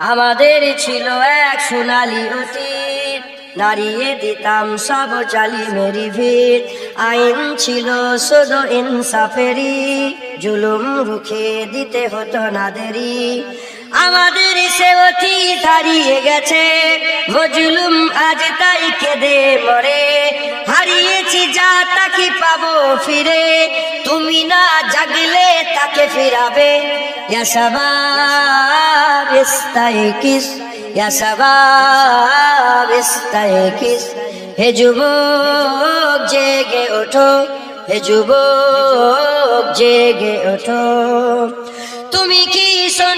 আমাদের ছিল এক সোনালি অতীত নারিয়ে দিতাম সব চালি মেরি ভিত। আইন ছিল শুধু ইনসাফেরি জুলুম রুখে দিতে হতো না দেরি। আমাদের সে অতীত হারিয়ে গেছে। মজলুম আজ তাই কেঁদে মরে। হারিয়েছি যা তাকে পাবো ফিরে। তুমি না জাগলে তাকে ফিরাবে। শাবাব ইস্তাইকিস হে জেগে ওঠো। হে জেগে ওঠো। তুমি কি শোনি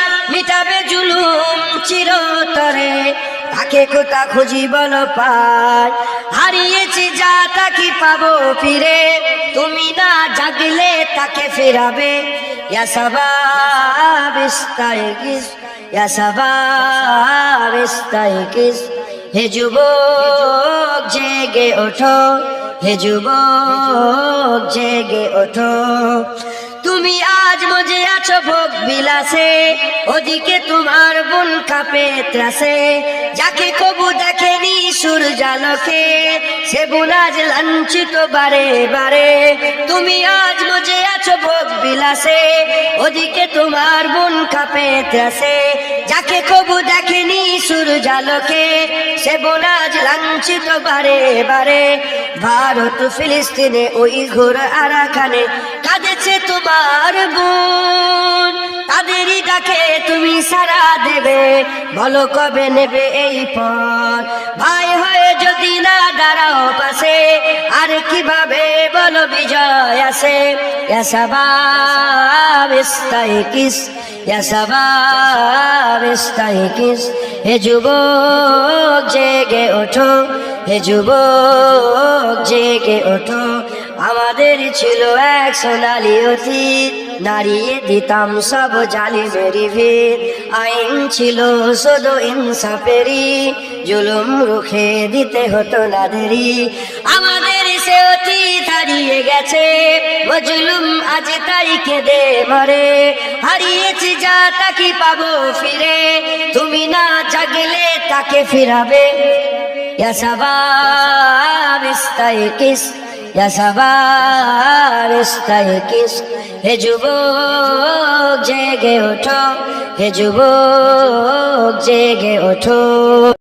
তাকে কোথা খুঁজি বল পায় হারিয়েছি যা তাকে পাবো ফিরে? তুমি না জাগলে তাকে ফেরাবে। হে যুবক, জেগে ওঠো, হে জেগে ওঠো। তুমি আজ মজে আছো ভোগ বিলাসে, ওদিকে তোমার বোন কাপে ত্রাসে। যাকে কবু দেখেনি সূর্যালোকে, সে বোন আজ লাঞ্ছিত বারে বারে। তুমি আজ মজে আছো ভোগ বিলাসে, ওদিকে তোমার বোন কাপে ত্রাসে। যাকে কবু দেখেনি সুর সূর্যালোকে, সে বোন লাঞ্ছিত বারে বারে ভারত ফিলিস্তিনে ওই ঘোর আরাখানে কাঁদেছে তোমার বোন। তাদেরই ডাকে তুমি সারা দেবে, বলো কবে নেবে এই পথ। ভাই হয়ে যদি না দাঁড়াও পাশে, আর কীভাবে বিজয় আসে কিস কিস হে যুবক জেগে ওঠো হে যুবক জেগে ওঠো আমাদের ছিল এক সোনালি অতীত নারিয়ে দিতাম সব জালি মেরি ভিত। আইন ছিল শুধু ইনসাফেরি জুলুম রুখে দিতে হতো না দেরি আমাদের সে অতীত হারিয়ে গেছে। মজলুম আজ তাই কেঁদে মরে। হারিয়েছি যা তাকে পাবো ফিরে। তুমি না জাগলে তাকে ফিরাবে। শাবাব ইস্তাইকিস হে যুবক, জেগে ওঠো, হে যুবক, জেগে ওঠো।